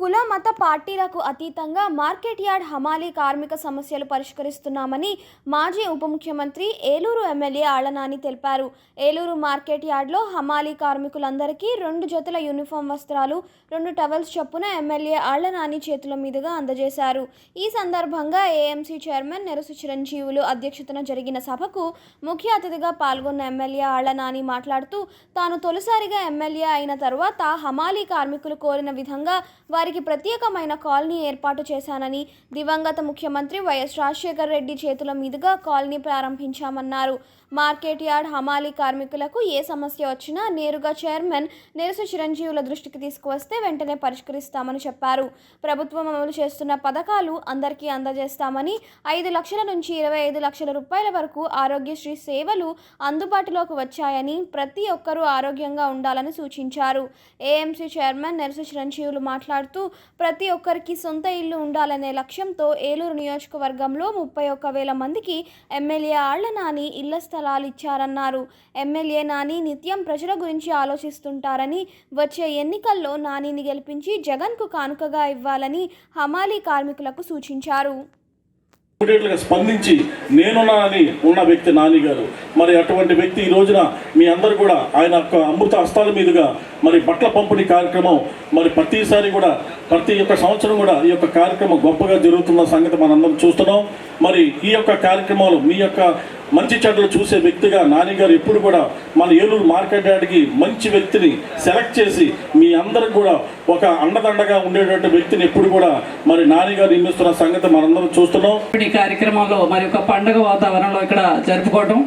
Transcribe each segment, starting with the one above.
కుల మత పార్టీలకు అతీతంగా మార్కెట్ యార్డ్ హమాలీ కార్మిక సమస్యలు పరిష్కరిస్తున్నామని మాజీ ఉప ముఖ్యమంత్రి ఏలూరు ఎమ్మెల్యే ఆళ్ళనాని తెలిపారు. ఏలూరు మార్కెట్ యార్డ్లో హమాలీ కార్మికులందరికీ రెండు జతల యూనిఫామ్ వస్త్రాలు రెండు టవల్స్ చొప్పున ఎమ్మెల్యే ఆళ్ళనాని చేతుల మీదుగా అందజేశారు. ఈ సందర్భంగా ఏఎంసీ చైర్మన్ నెరసు చిరంజీవులు అధ్యక్షతన జరిగిన సభకు ముఖ్య అతిథిగా పాల్గొన్న ఎమ్మెల్యే ఆళ్ళనాని మాట్లాడుతూ తాను తొలిసారిగా ఎమ్మెల్యే అయిన తరువాత హమాలీ కార్మికులు కోరిన విధంగా వారి వారికి ప్రత్యేకమైన కాలనీ ఏర్పాటు చేశానని దివంగత ముఖ్యమంత్రి వైఎస్ రాజశేఖర రెడ్డి చేతుల మీదుగా కాలనీ ప్రారంభించామన్నారు. మార్కెట్ యార్డ్ హమాలీ కార్మికులకు ఏ సమస్య వచ్చినా నేరుగా చైర్మన్ నిరస చిరంజీవుల దృష్టికి తీసుకువస్తే వెంటనే పరిష్కరిస్తామని చెప్పారు. ప్రభుత్వం అమలు చేస్తున్న పథకాలు అందరికీ అందజేస్తామని ఐదు లక్షల నుంచి ఇరవై ఐదు లక్షల రూపాయల వరకు ఆరోగ్యశ్రీ సేవలు అందుబాటులోకి వచ్చాయని ప్రతి ఒక్కరూ ఆరోగ్యంగా ఉండాలని సూచించారు. ఏఎంసీ చైర్మన్ నెరస చిరంజీవులు మాట్లాడుతూ ప్రతి ఒక్కరికి సొంత ఇల్లు ఉండాలనే లక్ష్యంతో ఏలూరు నియోజకవర్గంలో ముప్పై ఒక్క వేల మందికి ఎమ్మెల్యే ఆళ్ళ నాని ఇళ్ళ స్థలాలు ఇచ్చారన్నారు. ఎమ్మెల్యే నాని నిత్యం ప్రజల గురించి ఆలోచిస్తుంటారని వచ్చే ఎన్నికల్లో నానిని గెలిపించి జగన్కు కానుకగా ఇవ్వాలని హమాలీ కార్మికులకు సూచించారు. ఇమీడియట్గా స్పందించి నేనున్నానని ఉన్న వ్యక్తి నాని గారు. మరి అటువంటి వ్యక్తి ఈ రోజున మీ అందరు కూడా ఆయన యొక్క అమృత హస్తాల మీదుగా మరి బట్టల పంపిణీ కార్యక్రమం మరి ప్రతిసారి కూడా ప్రతి ఒక్క సంవత్సరం కూడా ఈ యొక్క కార్యక్రమం గొప్పగా జరుగుతున్న సంగతి మనందరం చూస్తున్నాం. మరి ఈ యొక్క కార్యక్రమాలు మీ యొక్క మంచి చెడ్డలు చూసే వ్యక్తిగా నాని గారు ఎప్పుడు కూడా మన ఏలూరు మార్కెట్ యార్డ్కి మంచి వ్యక్తిని సెలెక్ట్ చేసి మీ అందరికి కూడా ఒక అండదండగా ఉండేటువంటి వ్యక్తిని ఎప్పుడు కూడా మరి నానిగారు నిర్మిస్తున్న సంగతి మనందరం చూస్తున్నాం. ఈ కార్యక్రమంలో మరి ఒక పండుగ వాతావరణంలో ఇక్కడ జరుపుకోవటం.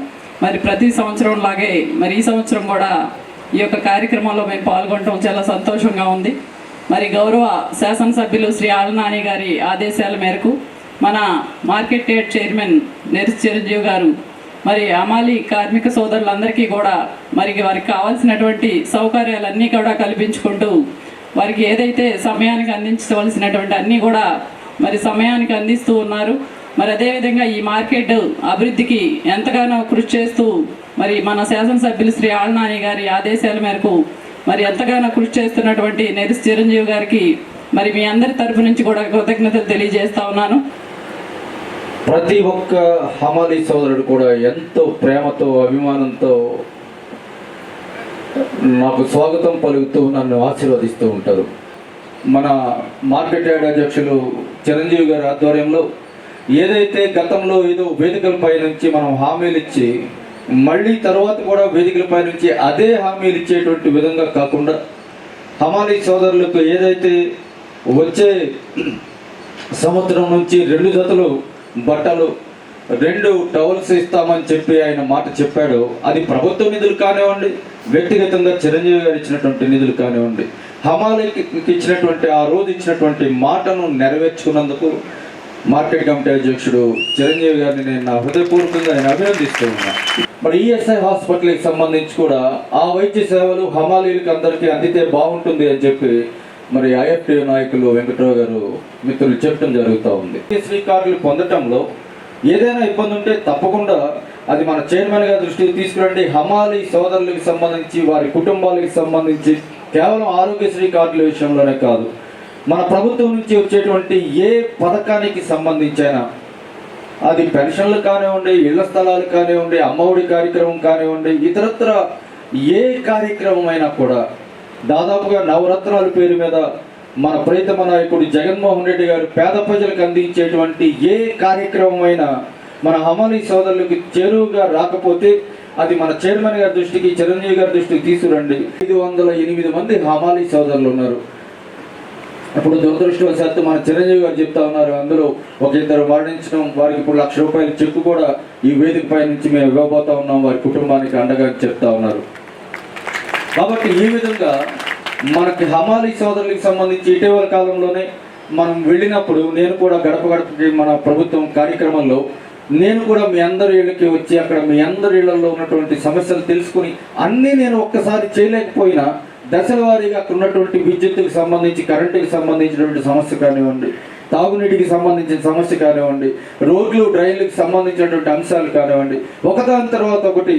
మరి ప్రతి సంవత్సరం లాగే మరి ఈ సంవత్సరం కూడా ఈ యొక్క కార్యక్రమంలో మేము పాల్గొనడం చాలా సంతోషంగా ఉంది. మరి గౌరవ శాసనసభ్యులు శ్రీ ఆలనాని గారి ఆదేశాల మేరకు మన మార్కెట్ యార్డ్ చైర్మన్ నెరిస్ చిరంజీవి గారు మరి అమాలి కార్మిక సోదరులందరికీ కూడా మరి వారికి కావాల్సినటువంటి సౌకర్యాలన్నీ కూడా కల్పించుకుంటూ వారికి ఏదైతే సమయానికి అందించవలసినటువంటి అన్నీ కూడా మరి సమయానికి అందిస్తూ ఉన్నారు. మరి అదేవిధంగా ఈ మార్కెట్ అభివృద్ధికి ఎంతగానో కృషి చేస్తూ మరి మన శాసనసభ్యులు శ్రీ ఆళ్నాని గారి ఆదేశాల మేరకు మరి ఎంతగానో కృషి చేస్తున్నటువంటి నెరిస్ చిరంజీవి గారికి మరి మీ అందరి తరఫు నుంచి కూడా కృతజ్ఞతలు తెలియజేస్తా ఉన్నాను. ప్రతి ఒక్క హమాలీ సోదరుడు కూడా ఎంతో ప్రేమతో అభిమానంతో నాకు స్వాగతం పలుకుతూ నన్ను ఆశీర్వదిస్తూ ఉంటారు. మన మార్కెట్ యార్డ్ అధ్యక్షులు చిరంజీవి గారి ఆధ్వర్యంలో ఏదైతే గతంలో ఏదో వేదికలపై నుంచి మనం హామీలు ఇచ్చి మళ్ళీ తర్వాత కూడా వేదికలపై నుంచి అదే హామీలు ఇచ్చేటువంటి విధంగా కాకుండా హమాలీ సోదరులకు ఏదైతే వచ్చే సంవత్సరం నుంచి రెండు జతలు బట్టలు రెండు టవల్స్ ఇస్తామని చెప్పి ఆయన మాట చెప్పాడు. అది ప్రభుత్వ నిధులు కానివ్వండి వ్యక్తిగతంగా చిరంజీవి గారు ఇచ్చినటువంటి నిధులు కానివ్వండి హమాలికి ఇచ్చినటువంటి ఆ రోజు ఇచ్చినటువంటి మాటను నెరవేర్చుకున్నందుకు మార్కెట్ కమిటీ అధ్యక్షుడు చిరంజీవి గారిని నేను నా హృదయపూర్వకంగా ఆయన అభినందిస్తూ ఉన్నాను మరి ఈఎస్ఐ హాస్పిటల్కి సంబంధించి కూడా ఆ వైద్య సేవలు హమాలీలకు అందరికీ అందితే బాగుంటుంది అని చెప్పి మరి ఐఎఫ్టీ నాయకులు వెంకట్రావు గారు మిత్రులు చెప్పడం జరుగుతూ ఉంది. శ్రీ కార్డులు పొందటంలో ఏదైనా ఇబ్బంది ఉంటే తప్పకుండా అది మన చైర్మన్ గారి దృష్టికి తీసుకురండి. హమాలి సోదరులకు సంబంధించి వారి కుటుంబాలకు సంబంధించి కేవలం ఆరోగ్యశ్రీ కార్డుల విషయంలోనే కాదు. మన ప్రభుత్వం నుంచి వచ్చేటువంటి ఏ పథకానికి సంబంధించైనా అది పెన్షన్లు కానివ్వండి ఇళ్ళ స్థలాలు కానివ్వండి అమ్మఒడి కార్యక్రమం కానివ్వండి ఇతరత్ర ఏ కార్యక్రమం అయినా కూడా దాదాపుగా నవరత్నాల పేరు మీద మన ప్రీతమ నాయకుడు జగన్మోహన్ రెడ్డి గారు పేద ప్రజలకు అందించేటువంటి ఏ కార్యక్రమం అయినా మన హమాలి సోదరులకు చేరువుగా రాకపోతే అది మన చైర్మన్ గారి దృష్టికి చిరంజీవి గారి దృష్టికి తీసుకురండి. ఐదు వందల ఎనిమిది మంది హమాలి సోదరులు ఉన్నారు. ఇప్పుడు దురదృష్టవశాత్తు మన చిరంజీవి గారు చెప్తా ఉన్నారు అందులో ఒక ఇద్దరు మరణించడం వారికి ఇప్పుడు లక్ష రూపాయల చెక్కు కూడా ఈ వేదిక పై నుంచి మేము ఇవ్వబోతా ఉన్నాం. వారి కుటుంబానికి అండగా చెప్తా ఉన్నారు. కాబట్టి ఈ విధంగా మనకి హమాలి సోదరులకు సంబంధించి ఇటీవల కాలంలోనే మనం వెళ్ళినప్పుడు నేను కూడా గడప గడపకి మన ప్రభుత్వం కార్యక్రమంలో నేను కూడా మీ అందరి ఇళ్ళకి వచ్చి అక్కడ మీ అందరి ఇళ్ళలో ఉన్నటువంటి సమస్యలు తెలుసుకుని అన్నీ నేను ఒక్కసారి చేయలేకపోయినా దశల వారీగా అక్కడ ఉన్నటువంటి విద్యుత్తుకు సంబంధించి కరెంటుకి సంబంధించినటువంటి సమస్య కానివ్వండి తాగునీటికి సంబంధించిన సమస్య కానివ్వండి రోడ్లు డ్రైన్లకు సంబంధించినటువంటి అంశాలు కానివ్వండి ఒకదాని తర్వాత ఒకటి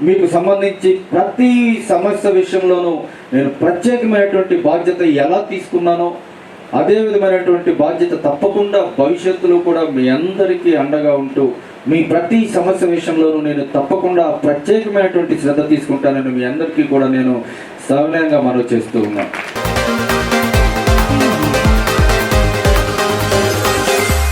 మీకు సంబంధించి ప్రతి సమస్య విషయంలోనూ నేను ప్రత్యేకమైనటువంటి బాధ్యత ఎలా తీసుకున్నానో అదే విధమైనటువంటి బాధ్యత తప్పకుండా భవిష్యత్తులో కూడా మీ అందరికీ అండగా ఉంటూ మీ ప్రతి సమస్య విషయంలోనూ నేను తప్పకుండా ప్రత్యేకమైనటువంటి శ్రద్ధ తీసుకుంటానని మీ అందరికీ కూడా నేను సవినయంగా మనవి చేస్తూ ఉన్నాను.